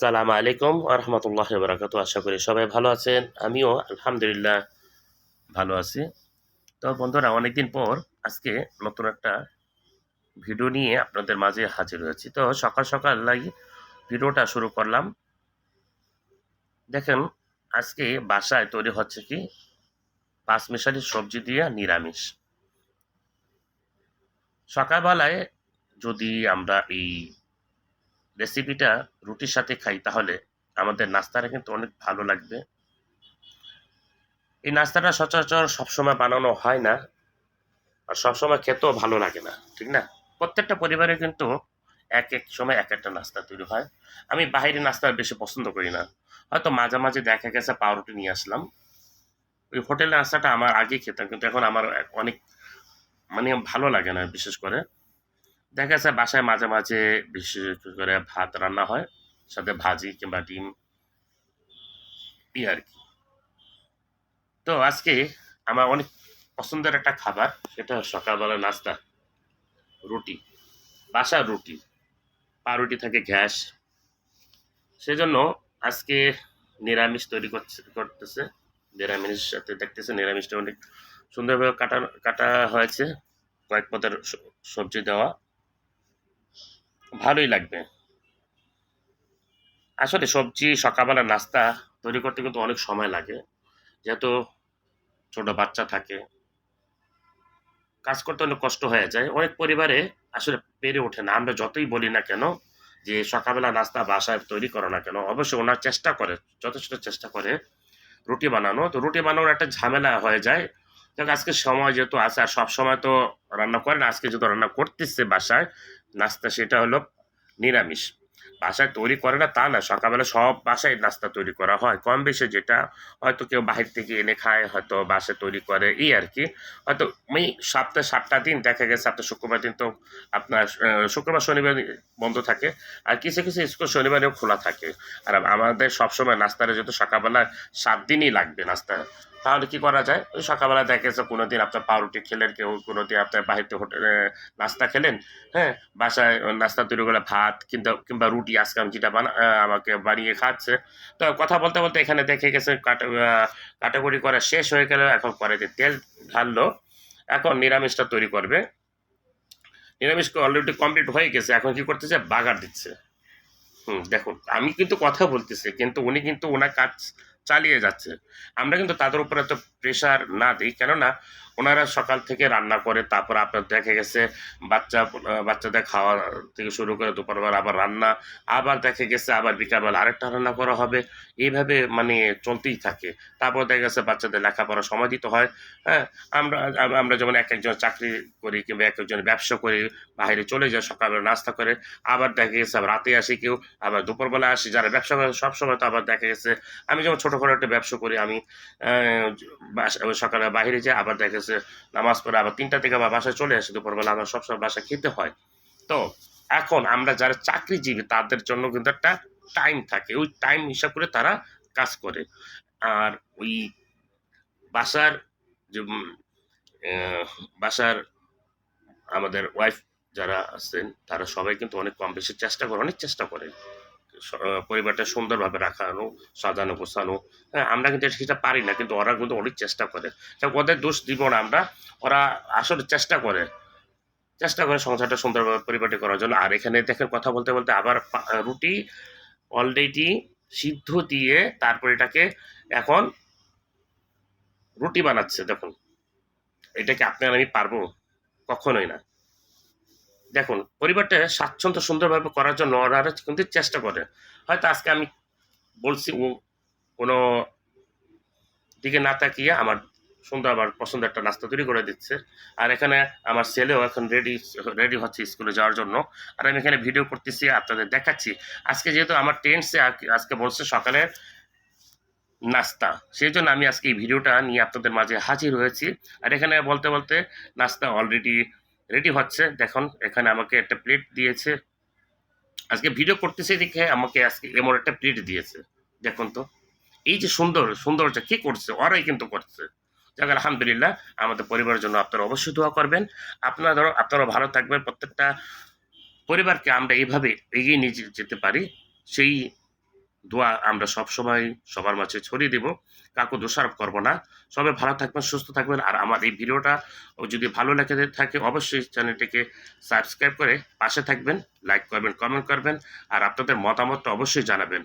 আসসালামু আলাইকুম আরহামতুল্লাহ বারাকাতু। আশা করি সবাই ভালো আছেন। আমিও আলহামদুলিল্লাহ ভালো আছি। তো বন্ধুরা, অনেকদিন পর আজকে নতুন একটা ভিডিও নিয়ে আপনাদের মাঝে হাজির হয়েছি। তো সকাল সকাল লাগি ভিডিওটা শুরু করলাম। দেখেন, আজকে বাসায় তৈরি হচ্ছে কি? পাঁচ মিশালি সবজি দিয়ে নিরামিষ। সকালবেলায় যদি আমরা এই রেসিপিটা রুটির সাথে খাই, তাহলে আমাদের নাস্তাটা কিন্তু অনেক ভালো লাগবে। এই নাস্তাটা সচরাচর সবসময় বানানো হয় না, আর সবসময় খেতেও ভালো লাগে না, ঠিক না? প্রত্যেকটা পরিবারে কিন্তু এক এক সময় এক একটা নাস্তা তৈরি হয়। আমি বাইরে নাস্তা বেশি পছন্দ করি না। হয়তো মাঝে মাঝে দেখা গেছে, পাউরুটি নিয়ে আসলাম। ওই হোটেলের নাস্তাটা আমার আগে খেতাম, কিন্তু এখন আমার অনেক মানে ভালো লাগে না, বিশেষ করে। দেখা যাচ্ছে বাসায় মাঝে মাঝে বিশেষ করে ভাত রান্না হয়, সাথে ভাজি কিংবা ডিম আর কি। তো আজকে আমার অনেক পছন্দের একটা খাবার, সেটা সকালবেলা নাস্তা, রুটি, বাসার রুটি। পাউরুটি থাকে ঘ্যাস সেজন্য আজকে নিরামিষ তৈরি করছে, করতেছে। নিরামিষ সাথে দেখতেছে নিরামিষটা অনেক সুন্দরভাবে কাটা কাটা হয়েছে, কয়েক পদের সবজি দেওয়া। ভালোই লাগবে। আসলে সবজি সকালবেলা নাস্তা তৈরি করতে কিন্তু অনেক সময় লাগে। যেহেতু ছোট বাচ্চা থাকে। কাজ করতে অনেক কষ্ট হয়ে যায়। অনেক পরিবারে আসলে পেরে ওঠে না। আমরা যতই বলি না কেন যে সকালবেলা নাস্তা বাসায় তৈরি করো না কেন, অবশ্যই ওনার চেষ্টা করে, যথেষ্ট চেষ্টা করে রুটি বানানো। তো রুটি বানানোর একটা ঝামেলা হয়ে যায়। দেখ আজকে সময় যেহেতু আছে, আর সবসময় তো রান্না করে না, আজকে যেহেতু রান্না করতেছে বাসায়, নাস্তা সেটা হলো নিরামিষ। বাসায় তৈরি করে না তা না, সকালবেলা সব বাসায় নাস্তা তৈরি করা হয়। কম বেশি যেটা হয়তো কেউ বাহির থেকে এনে খায়, হয়তো বাসায় তৈরি করে, এই আর কি। হয়তো আমি সপ্তাহে সাতটা দিন দেখা গেছে, সপ্তাহ শুক্রবার দিন তো আপনার শুক্রবার, শনিবার বন্ধ থাকে, আর কিছু কিছু স্কুল শনিবারেও খোলা থাকে। আর আমাদের সবসময় নাস্তাটা যেহেতু সকালবেলা সাত দিনই লাগবে নাস্তা। তাহলে কি করা যায়? ওই সকালবেলা দেখা গেছে কোনো দিন আপনার পাউরুটি খেলেন কেউ? কোনো দিন আপনার বাহিরতে হোটেলে নাস্তা খেলেন? হ্যাঁ বাসায় নাস্তা তৈরি করে ভাত কিংবা কিংবা রুটি আজকে আমি যেটা বানা আমাকে বানিয়ে খাচ্ছে। তো কথা বলতে বলতে এখানে দেখে গেছে কাটা কাটাকুটি করা শেষ হয়ে গেল। এখন কড়াইতে তেল ঢাললো। এখন নিরামিষটা তৈরি করবে। নিরামিষ অলরেডি কমপ্লিট হয়ে গেছে। এখন কি করতেছে? বাগার দিচ্ছে। হুম, দেখুন, আমি কিন্তু কথা বলতেছি, কিন্তু উনি কিন্তু ওনার কাজ চালিয়ে যাচ্ছে। আমরা কিন্তু তাদের উপর এত প্রেশার না দিই। কেননা, ওনারা সকাল থেকে রান্না করে, তারপর আপনার দেখে গেছে, বাচ্চা বাচ্চাদের খাওয়া থেকে শুরু করে দুপুরবেলা আবার রান্না, আবার দেখে গেছে, আবার বিকালবেলা আরেকটা রান্না করা হবে। এইভাবে মানে চলতেই থাকে। তারপর দেখা গেছে বাচ্চাদের লেখাপড়া সময় দিতে হয়। হ্যাঁ আমরা আমরা যেমন এক একজন চাকরি করি কিংবা এক একজন ব্যবসা করি, বাইরে চলে যায়, সকালবেলা নাস্তা করে, আবার দেখা গেছে রাতে আসি কেউ, আবার দুপুরবেলা আসি। যারা ব্যবসা করে, সবসময় তো আবার দেখা গেছে। আমি যেমন ছোটোখাটো একটা ব্যবসা করি আমি সকালে বাইরে যাই আবার দেখা নামাজ পড়ে আবার তিনটা থেকে আবার বাসায় চলে আসি দুপুরবেলা আমার সবসময় বাসা খেতে হয়। তো এখন আমরা যারা চাকরিজীবী তাদের জন্য কিন্তু একটা টাইম থাকে। ওই টাইম হিসাব করে তারা কাজ করে। আর ওই বাসার যে বাসার আমাদের ওয়াইফ যারা আছেন তারা সবাই কিন্তু অনেক কম বেশি চেষ্টা করে অনেক চেষ্টা করে। স- আহ, পরিবারটা সুন্দরভাবে রাখানো, সাজানো, গোছানো। হ্যাঁ আমরা কিন্তু সেটা পারি না, কিন্তু ওরা কিন্তু অনেক চেষ্টা করে। তা ওদের দোষ দিব না আমরা, ওরা আসলে চেষ্টা করে। চেষ্টা করে সংসারটা সুন্দরভাবে পরিপাটি করার জন্য। আর এখানে দেখেন কথা বলতে বলতে আবার রুটি, অলরেডি সিদ্ধ দিয়ে তারপর এটাকে এখন রুটি বানাচ্ছে, দেখুন। এটাকে আপনার আমি পারব? কখনোই না। দেখুন, পরিবারটা স্বাচ্ছন্দ্য সুন্দরভাবে করার জন্য ওরা কিন্তু চেষ্টা করে। হয়তো আজকে আমি বলছি, ও কোনো দিকে না তাকিয়ে আমার সুন্দর আমার পছন্দ একটা নাস্তা তৈরি করে দিচ্ছে। আর এখানে আমার ছেলেও এখন রেডি রেডি হচ্ছে স্কুলে যাওয়ার জন্য। আর আমি এখানে ভিডিও করতেছি, আপনাদের দেখাচ্ছি। আজকে যেহেতু আমার টেন্সে আজকে বলছে সকালে নাস্তা। সেই জন্য আমি আজকে এই ভিডিওটা নিয়ে আপনাদের মাঝে হাজির হয়েছি। আর এখানে বলতে বলতে নাস্তা অলরেডি রেডি হচ্ছে। দেখুন, এখানে আমাকে একটা প্লেট দিয়েছে। আজকে ভিডিও করতেছে দেখে আমাকে আজকে এমন একটা প্লেট দিয়েছে। দেখুন তো, এই যে সুন্দর সৌন্দর্য কে করছে? ওরাই কিন্তু করছে। যাক, আলহামদুলিল্লাহ, আমাদের পরিবারের জন্য আপনারা অবশ্যই দোয়া করবেন। আপনারা ধরো আপনারা ভালো থাকবেন। প্রত্যেকটা পরিবারকে আমরা এইভাবে এগিয়ে নিয়ে যেতে পারি। সেই দোয়া আমরা সবসময় সবার মাঝে ছড়িয়ে দেব। কাকু দোষারোপ করব না। সবাই ভালো থাকবেন, সুস্থ থাকবেন। আর আমার এই ভিডিওটা যদি ভালো লেগে থাকে, অবশ্যই চ্যানেলটিকে সাবস্ক্রাইব করে পাশে থাকবেন, লাইক করবেন, কমেন্ট করবেন। আর আপনাদের মতামতটা অবশ্যই জানাবেন।